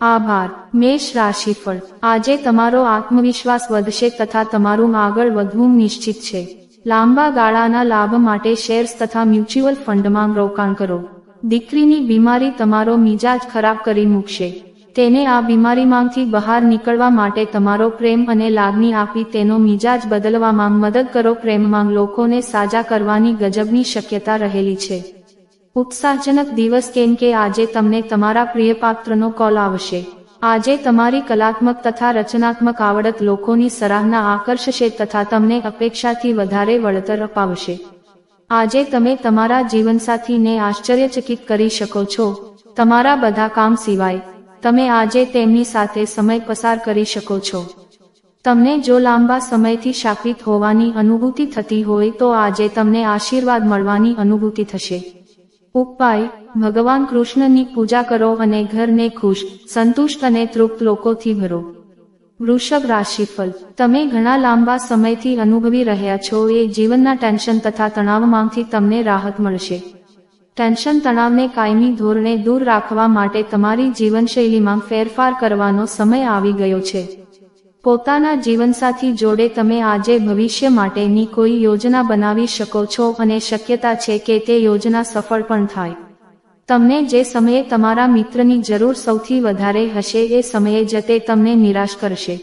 આભાર. મેષ રાશિફળ. આજે તમારો આત્મવિશ્વાસ વધશે તથા તમારું આગળ વધવું નિશ્ચિત છે. લાંબા ગાળાના લાભ માટે શેર્સ તથા મ્યુચ્યુઅલ ફંડમાં રોકાણ કરો. દીકરીની બીમારી તમારો મિજાજ ખરાબ કરી મૂકશે. તેને આ બીમારીમાંથી બહાર નીકળવા માટે તમારો પ્રેમ અને લાગણી આપી તેનો મિજાજ બદલવામાં મદદ કરો. પ્રેમમાં લોકોને સાજા કરવાની ગજબની શક્યતા રહેલી છે. ઉત્સાહજનક દિવસ કેમ કે આજે તમને તમારા પ્રિય પાત્રનો કોલ આવશે. આજે તમારી કલાત્મક તથા રચનાત્મક આવડત લોકોની સરાહના આકર્ષશે તથા તમને અપેક્ષાથી વધારે વળતર અપાવશે. આજે તમે તમારા જીવનસાથીને આશ્ચર્યચકિત કરી શકો છો. તમારા બધા કામ સિવાય, તમે આજે તેમની સાથે સમય પસાર કરી શકો છો. તમને જો લાંબા સમયથી શાપિત હોવાની અનુભૂતિ થતી હોય તો આજે તમને આશીર્વાદ મળવાની અનુભૂતિ થશે. ઉપાય, ભગવાન કૃષ્ણની પૂજા કરો અને ઘરને ખુશ, સંતુષ્ટ અને તૃપ્ત લોકોથી ભરો. વૃષભ રાશિફળ. તમે ઘણા લાંબા સમયથી અનુભવી રહ્યા છો, એ જીવનના ટેન્શન તથા તણાવમાંથી તમને રાહત મળશે. ટેન્શન તણાવને કાયમી ધોરણે દૂર રાખવા માટે તમારી જીવનશૈલીમાં ફેરફાર કરવાનો સમય આવી ગયો છે. પોતાના જીવનસાથી જોડે તમે આજે ભવિષ્ય માટેની કોઈ યોજના બનાવી શકો છો અને શક્યતા છે કે તે યોજના સફળ પણ થાય. તમને જે સમયે તમારા મિત્રની જરૂર સૌથી વધારે હશે એ સમયે જ તે તમને નિરાશ કરશે.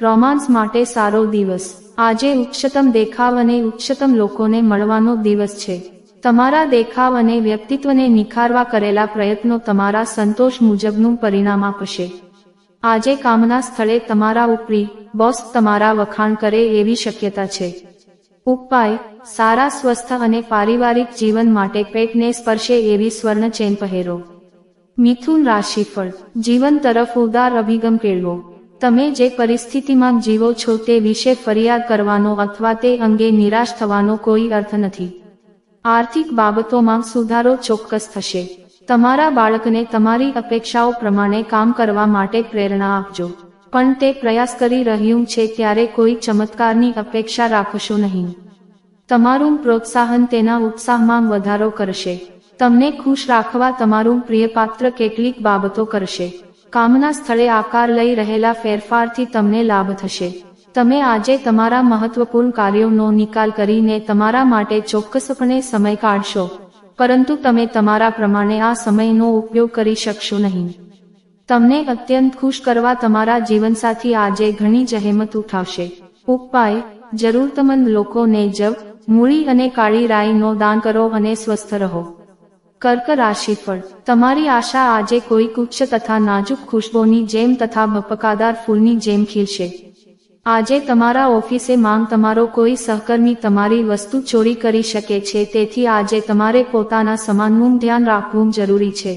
રોમાન્સ માટે સારો દિવસ. આજે ઉચ્ચતમ દેખાવ અને ઉચ્ચતમ લોકોને મળવાનો દિવસ છે. તમારા દેખાવ અને વ્યક્તિત્વને નિખારવા કરેલા પ્રયત્નો તમારા સંતોષ મુજબનું પરિણામ આપશે. આજે કામના સ્થળે તમારા ઉપરી, બોસ તમારા વખાણ કરે એવી શક્યતા છે. ઉપાય, સારા સ્વસ્થ અને પારિવારિક જીવન માટે પેટને સ્પર્શે એવી સ્વર્ણ ચેન પહેરો. મિથુન રાશિફળ, જીવન તરફ ઉદાર અભિગમ કેળવો. તમે જે પરિસ્થિતિમાં જીવો છો તે વિશે ફરિયાદ કરવાનો અથવા તે અંગે નિરાશ થવાનો કોઈ અર્થ નથી. આર્થિક બાબતોમાં સુધારો ચોક્કસ થશે. તમારા બાળકને તમારી અપેક્ષાઓ પ્રમાણે કામ કરવા માટે પ્રેરણા આપજો. પણ તે પ્રયાસ કરી રહ્યું છે ત્યારે કોઈ ચમત્કારની અપેક્ષા રાખશો નહીં. તમારું પ્રોત્સાહન તેના ઉત્સાહમાં વધારો કરશે. તમને ખુશ રાખવા તમારું પ્રિય પાત્ર કેટલીક બાબતો કરશે. કામના સ્થળે આકાર લઈ રહેલા ફેરફારથી તમને લાભ થશે. તમે આજે તમારા મહત્વપૂર્ણ કાર્યોનો નિકાલ કરીને તમારા માટે ચોક્કસપણે સમય કાઢશો. પરંતુ તમે તમારા પ્રમાણે આ સમયનો ઉપયોગ કરી શકશો નહીં. તમને અત્યંત ખુશ કરવા તમારા જીવનસાથી આજે ઘણી જહેમત ઉઠાવશે. ઉપાય, જરૂરતમંદ લોકોને જવ મૂળી અને કાળી રાઈનો દાન કરો અને સ્વસ્થ રહો. કર્ક રાશિફળ, તમારી આશા આજે કોઈક ઉચ્ચ તથા નાજુક ખુશ્બોની જેમ તથા ભપકાદાર ફૂલની જેમ ખીલશે. આજે તમારા ઓફિસે માંગ તમારો કોઈ સહકર્મી તમારી વસ્તુ ચોરી કરી શકે છે, તેથી આજે તમારે પોતાના સમાનનું ધ્યાન રાખવું જરૂરી છે.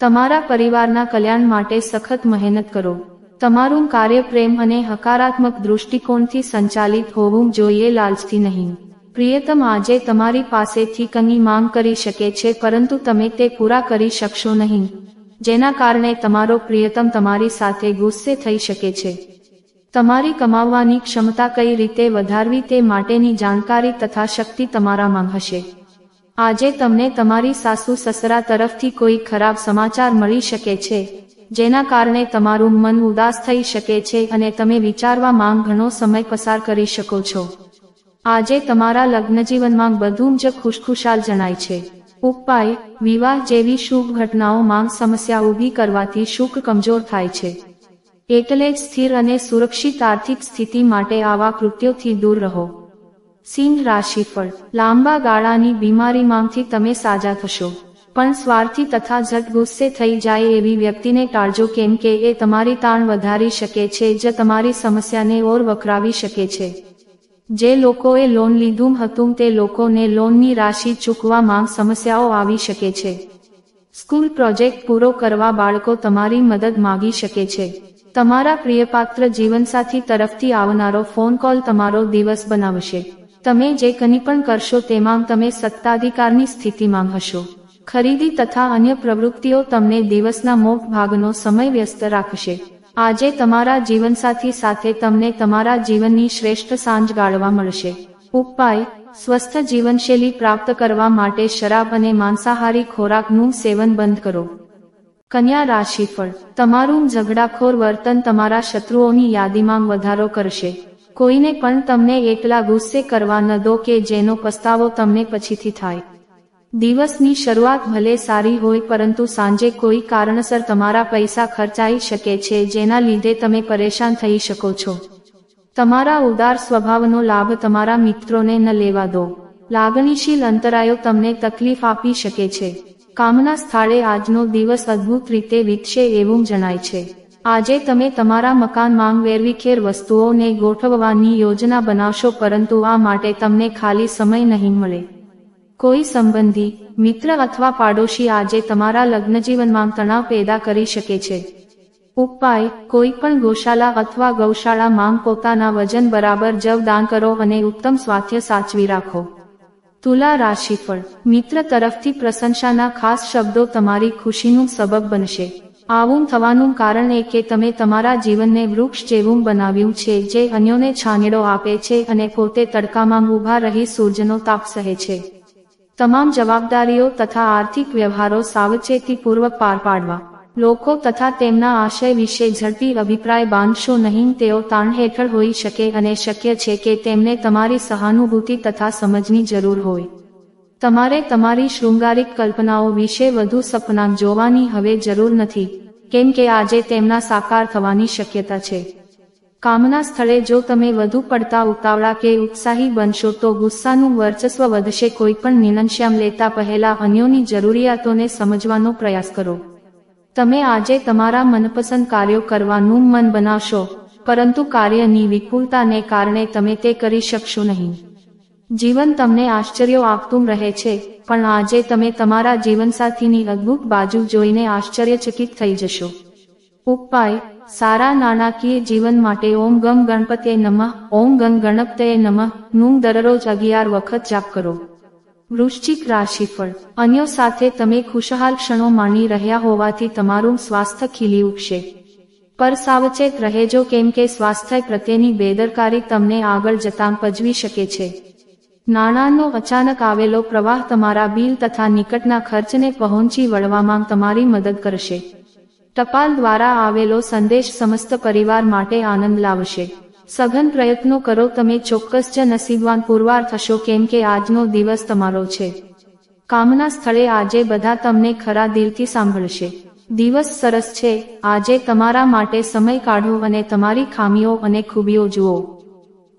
તમારા પરિવારના કલ્યાણ માટે સખત મહેનત કરો. તમારું કાર્ય પ્રેમ અને હકારાત્મક દૃષ્ટિકોણથી સંચાલિત હોવું જોઈએ, લાલચથી નહીં. પ્રિયતમ, આજે તમારી પાસેથી કની માંગ કરી શકે છે, પરંતુ તમે તે પૂરા કરી શકશો નહીં, જેના કારણે તમારો પ્રિયતમ તમારી સાથે ગુસ્સે થઈ શકે છે. તમારી કમાવવાની ક્ષમતા કઈ રીતે વધારવી તે માટેની જાણકારી તથા શક્તિ તમારામાં હશે. આજે તમને તમારી સાસુ સસરા તરફથી કોઈ ખરાબ સમાચાર મળી શકે છે, જેના કારણે તમારું મન ઉદાસ થઈ શકે છે અને તમે વિચારવા માંગ ઘણો સમય પસાર કરી શકો છો. આજે તમારા લગ્નજીવનમાં બધું જ ખુશખુશાલ જણાય છે. ઉપાય, વિવાહ જેવી શુભ ઘટનાઓમાં સમસ્યા ઊભી કરવાથી શુક્ર કમજોર થાય છે. એટલે જ સ્થિર અને સુરક્ષિત આર્થિક સ્થિતિ માટે આવા કૃત્યોથી દૂર રહો. સિંહ રાશિફળ લાંબા ગાળાની બીમારીમાંથી તમે સાજા થશો. પણ સ્વાર્થી તથા ઝટ ગુસ્સે થઈ જાય એવી વ્યક્તિને ટાળજો કેમ કે એ તમારી તાણ વધારી શકે છે, જે તમારી સમસ્યાને ઓર વકરાવી શકે છે. જે લોકોએ લોન લીધું હતું તે લોકોને લોનની રાશિ ચૂકવામાં સમસ્યાઓ આવી શકે છે. સ્કૂલ પ્રોજેક્ટ પૂરો કરવા બાળકો તમારી મદદ માગી શકે છે. તમારા પ્રિયપાત્ર જીવનસાથી તરફથી આવનારો ફોન કોલ તમારો દિવસ બનાવશે. તમે જે કંઈ પણ કરશો તેમાં તમે સત્તાધિકારની સ્થિતિમાં હશો. ખરીદી તથા અન્ય પ્રવૃત્તિઓ તમને દિવસના મોટ ભાગનો સમય વ્યસ્ત રાખશે. આજે તમારા જીવનસાથી સાથે તમને તમારા જીવનની શ્રેષ્ઠ સાંજ ગાળવા મળશે. ઉપાય, સ્વસ્થ જીવનશૈલી પ્રાપ્ત કરવા માટે શરાબ અને માંસાહારી ખોરાકનું સેવન બંધ કરો. કન્યા રાશિફળ. તમારું ઝઘડાખોર વર્તન તમારા શત્રુઓની યાદીમાં વધારો કરશે. કોઈને પણ તમને એકલા ગુસ્સે કરવા ન દો કે જેનો પસ્તાવો તમને પછીથી થાય. દિવસની શરૂઆત ભલે સારી હોય પરંતુ સાંજે કોઈ કારણસર તમારા પૈસા ખર્ચાઈ શકે છે જેના લીધે તમે પરેશાન થઈ શકો છો. તમારા ઉદાર સ્વભાવનો લાભ તમારા મિત્રોને ન લેવા દો. લાગણીશીલ અંતરાયો તમને તકલીફ આપી શકે છે. કામના સ્થળે આજનો દિવસ અદ્ભુત રીતે વીતશે એવું જણાય છે. આજે તમે તમારા મકાનમાં વેરવિખેર વસ્તુઓને ગોઠવવાની યોજના બનાવશો પરંતુ આ માટે તમને ખાલી સમય નહીં મળે. કોઈ સંબંધી, મિત્ર અથવા પાડોશી આજે તમારા લગ્નજીવનમાં તણાવ પેદા કરી શકે છે. ઉપાય, કોઈ પણ ગૌશાળા અથવા ગૌશાળામાં પોતાના વજન બરાબર જવ દાન કરો અને ઉત્તમ સ્વાસ્થ્ય સાચવી રાખો. તુલા રાશિફળ. મિત્ર તરફથી પ્રશંસાના ખાસ શબ્દો તમારી ખુશીનું સબબ બનશે. આવું થવાનું કારણ એ કે તમે તમારા જીવનને વૃક્ષ જેવું બનાવ્યું છે જે અન્યોને છાનેડો આપે છે અને પોતે તડકામાં ઊભા રહી સૂર્યનો તાપ સહે છે. તમામ જવાબદારીઓ તથા આર્થિક વ્યવહારો સાવચેતીપૂર્વક પાર પાડવા. લોકો તથા તેમના આશય વિશે ઝડપી અભિપ્રાય બાંધશો નહીં, તેઓ તાણ હેઠળ હોઈ શકે અને શક્ય છે કે તેમને તમારી સહાનુભૂતિ તથા સમજની જરૂર હોય. તમારે તમારી શૃંગારિક કલ્પનાઓ વિશે વધુ સપના જોવાની હવે જરૂર નથી, કેમ કે આજે તેમના સાકાર થવાની શક્યતા છે. કામના સ્થળે જો તમે વધુ પડતા ઉતાવળા કે ઉત્સાહી બનશો તો ગુસ્સાનું વર્ચસ્વ વધશે, કોઈ પણ નિર્ણયશ્યામ લેતા પહેલા અન્યોની જરૂરિયાતોને સમજવાનો પ્રયાસ કરો. તમે આજે તમારા મનપસંદ કાર્યો કરવાનું મન બનાવશો, પરંતુ કાર્યની વિપુલતાને કારણે તમે તે કરી શકશો નહીં. જીવન તમને આશ્ચર્યો આપતું રહે છે, પણ આજે તમે તમારા જીવનસાથીની અદ્ભુત બાજુ જોઈને આશ્ચર્યચકિત થઈ જશો. ઉપાય, સારા નાણાકીય જીવન માટે ઓમ ગમ ગણપતે નમઃ, ઓમ ગંગ ગણપતે નમઃ નું દરરોજ અગિયાર વખત જાપ કરો. વૃશ્ચિક રાશિફળ. અન્યો સાથે તમે ખુશહાલ ક્ષણો માણી રહ્યા હોવાથી તમારું સ્વાસ્થ્ય ખીલી ઉઠશે. પર સાવચેત રહેજો કેમ કે સ્વાસ્થ્ય પ્રત્યેની બેદરકારી તમને આગળ જતાં પજવી શકે છે. નાણાંનો અચાનક આવેલો પ્રવાહ તમારા બિલ તથા નિકટના ખર્ચને પહોંચી વળવામાં તમારી મદદ કરશે. ટપાલ દ્વારા આવેલો સંદેશ સમસ્ત પરિવાર માટે આનંદ લાવશે. સઘન પ્રયત્નો કરો, તમે ચોક્કસ જ નસીબવાન પુરવાર થશો, કેમ કે આજનો દિવસ તમારો છે. કામના સ્થળે આજે બધા તમને ખરા દિલથી સાંભળશે. દિવસ સરસ છે, આજે તમારા માટે સમય કાઢો અને તમારી ખામીઓ અને ખૂબીઓ જુઓ.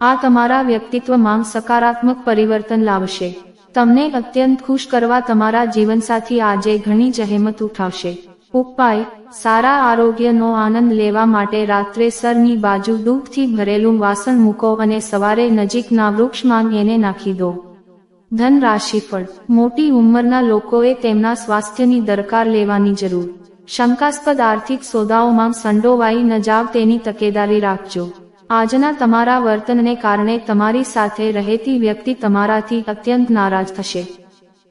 આ તમારા વ્યક્તિત્વમાં સકારાત્મક પરિવર્તન લાવશે. તમને અત્યંત ખુશ કરવા તમારા જીવનસાથી આજે ઘણી જહેમત ઉઠાવશે. ઉપાય સારા આરોગ્યનો આનંદ લેવા માટે રાત્રે સરની બાજુ દૂધથી ભરેલું વાસણ મૂકો અને સવારે નજીકના વૃક્ષમાં એને નાખી દો. ધન રાશિફળ મોટી ઉંમરના લોકોએ તેમના સ્વાસ્થ્યની દરકાર લેવાની જરૂર. શંકાસ્પદ આર્થિક સોદાઓમાં સંડોવાઈ ન જાવ તેની તકેદારી રાખજો. આજના તમારા વર્તનને કારણે તમારી સાથે રહેતી વ્યક્તિ તમારાથી અત્યંત નારાજ થશે.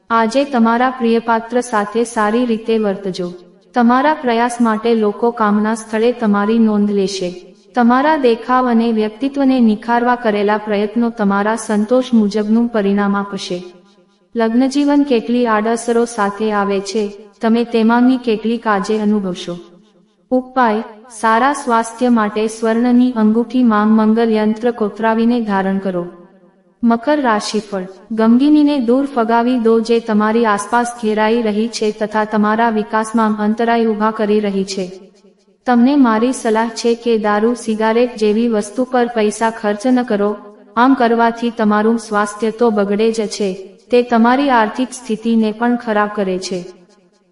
આજે તમારા પ્રિયપાત્ર સાથે સારી રીતે વર્તજો. તમારા પ્રયાસ માટે લોકો કામના સ્થળે તમારી નોંધ લેશે. તમારા દેખાવ અને વ્યક્તિત્વને નિખારવા કરેલા પ્રયત્નો તમારા સંતોષ મુજબનું પરિણામ આપશે. લગ્નજીવન કેટલી આડઅસરો સાથે આવે છે, તમે તેમાંની કેટલીક આજે અનુભવશો. ઉપાય, સારા સ્વાસ્થ્ય માટે સ્વર્ણની અંગૂઠી માં મંગલ યંત્ર કોતરાવીને ધારણ કરો. મકર રાશિફળ ગમગીનીને દૂર ફગાવી દો જે તમારી આસપાસ ઘેરાઈ રહી છે તથા તમારા વિકાસમાં અંતરાય ઊભા કરી રહી છે. તમને મારી સલાહ છે કે દારૂ, સિગારેટ જેવી વસ્તુ પર પૈસા ખર્ચ ન કરો. આમ કરવાથી તમારું સ્વાસ્થ્ય તો બગડે જ છે. તે તમારી આર્થિક સ્થિતિને પણ ખરાબ કરે છે.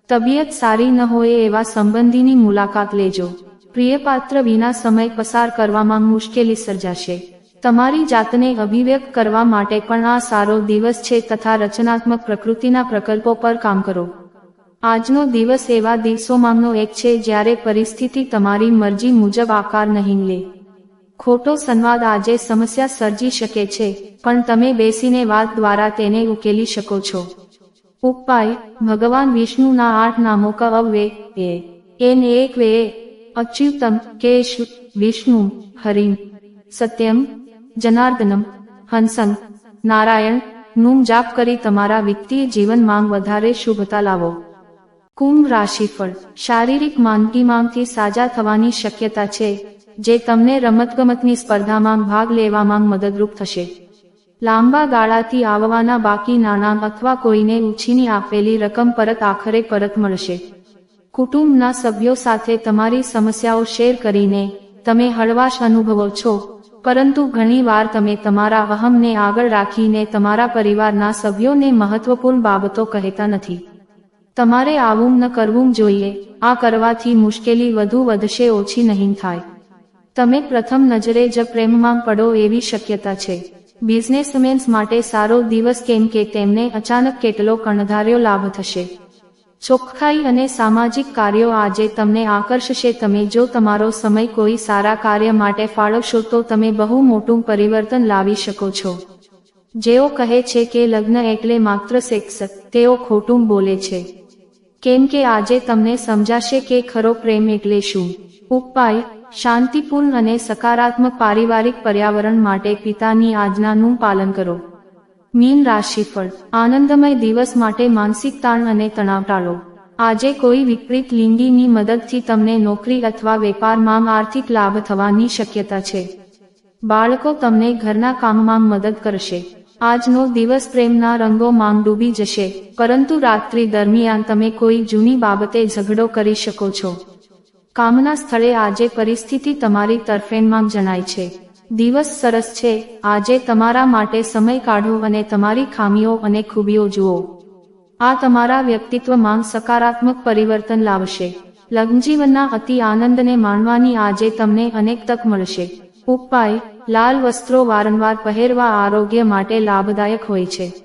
તબિયત સારી ન હોય એવા સંબંધીની મુલાકાત લેજો. પ્રિયપાત્ર વિના સમય પસાર કરવામાં મુશ્કેલી સર્જાશે. તમારી જાતને અભિવ્યક્ત કરવા માટે પણ આ સારો દિવસ છે તથા રચનાત્મક પ્રકૃતિના પ્રકલ્પો પર કામ કરો. આજનો દિવસ એવા દિવસોમાંનો એક છે જ્યારે પરિસ્થિતિ તમારી મરજી મુજબ આકાર નહીં લે. ખોટો સંવાદ આજે સમસ્યા સર્જી શકે છે, પણ તમે બેસીને વાત દ્વારા તેને ઉકેલી શકો છો. ઉપાય, ભગવાન વિષ્ણુના આઠ નામો કવે એ. એન એક વે, અચ્યુતમ કેશ વિષ્ણુ, હરિમ. સત્યમ જનાર્દનમ, હંસન, નારાયણનું જાપ કરી તમારા વિત્તીય જીવનમાં વધારે શુભતા લાવો. કુંભ રાશિફળ, શારીરિક માંદગીમાંથી સાજા થવાની શક્યતા છે, જે તમને રમતગમતની સ્પર્ધામાં ભાગ લેવામાં મદદરૂપ થશે. લાંબા ગાળાથી આવવાના બાકી નાણાં અથવા કોઈને ઉછીની આપેલી રકમ પરત આખરે પરત મળશે. કુટુંબના સભ્યો સાથે તમારી સમસ્યાઓ શેર કરીને તમે હળવાશ અનુભવો છો. પરંતુ ઘણીવાર તમે તમારા અહમને આગળ રાખીને તમારા પરિવારના સભ્યોને મહત્વપૂર્ણ બાબતો કહેતા નથી. તમારે આવું ન કરવું જોઈએ, આ કરવાથી મુશ્કેલી વધુ વધશે, ઓછી નહીં થાય. તમે પ્રથમ નજરે જ પ્રેમમાં પડો એવી શક્યતા છે. બિઝનેસમેન્સ માટે સારો દિવસ કેમ કે તેમને અચાનક કેટલો કણધાર્યો લાભ થશે. ચોખ્ખાઈ અને સામાજિક કાર્યો આજે તમને આકર્ષશે. તમે જો તમારો સમય કોઈ સારા કાર્ય માટે ફાળવશો, તો તમે બહુ મોટું પરિવર્તન લાવી શકો છો. જેઓ કહે છે કે લગ્ન એટલે માત્ર સેક્સ, તેઓ ખોટું બોલે છે. કેમ કે આજે તમને સમજાશે કે ખરો પ્રેમ એટલે શું? ઉપાય, શાંતિપૂર્ણ અને સકારાત્મક પારિવારિક પર્યાવરણ માટે પિતાની આજ્ઞાનું પાલન કરો. મીન રાશિફળ. આનંદમય દિવસ માટે માનસિક તાણ અને તણાવ ટાળો. આજે કોઈ વિપરીત લિંગીની મદદથી તમને નોકરી અથવા વેપારમાં આર્થિક લાભ થવાની શક્યતા છે. બાળકો તમને ઘરના કામમાં મદદ કરશે. આજનો દિવસ પ્રેમના રંગોમાં ડૂબી જશે, પરંતુ રાત્રિ દરમિયાન તમે કોઈ જૂની બાબતે ઝઘડો કરી શકો છો. કામના સ્થળે આજે પરિસ્થિતિ તમારી તરફેણમાં જણાય છે. દિવસ સરસ છે. આજે તમારા માટે સમય કાઢો અને તમારી ખામીઓ અને ખૂબીઓ જુઓ. આ તમારા વ્યક્તિત્વમાં સકારાત્મક પરિવર્તન લાવશે. લગ્નજીવનના અતિ આનંદને માણવાની આજે તમને અનેક તક મળશે. ઉપાય, લાલ વસ્ત્રો વારંવાર પહેરવા આરોગ્ય માટે લાભદાયક હોય છે.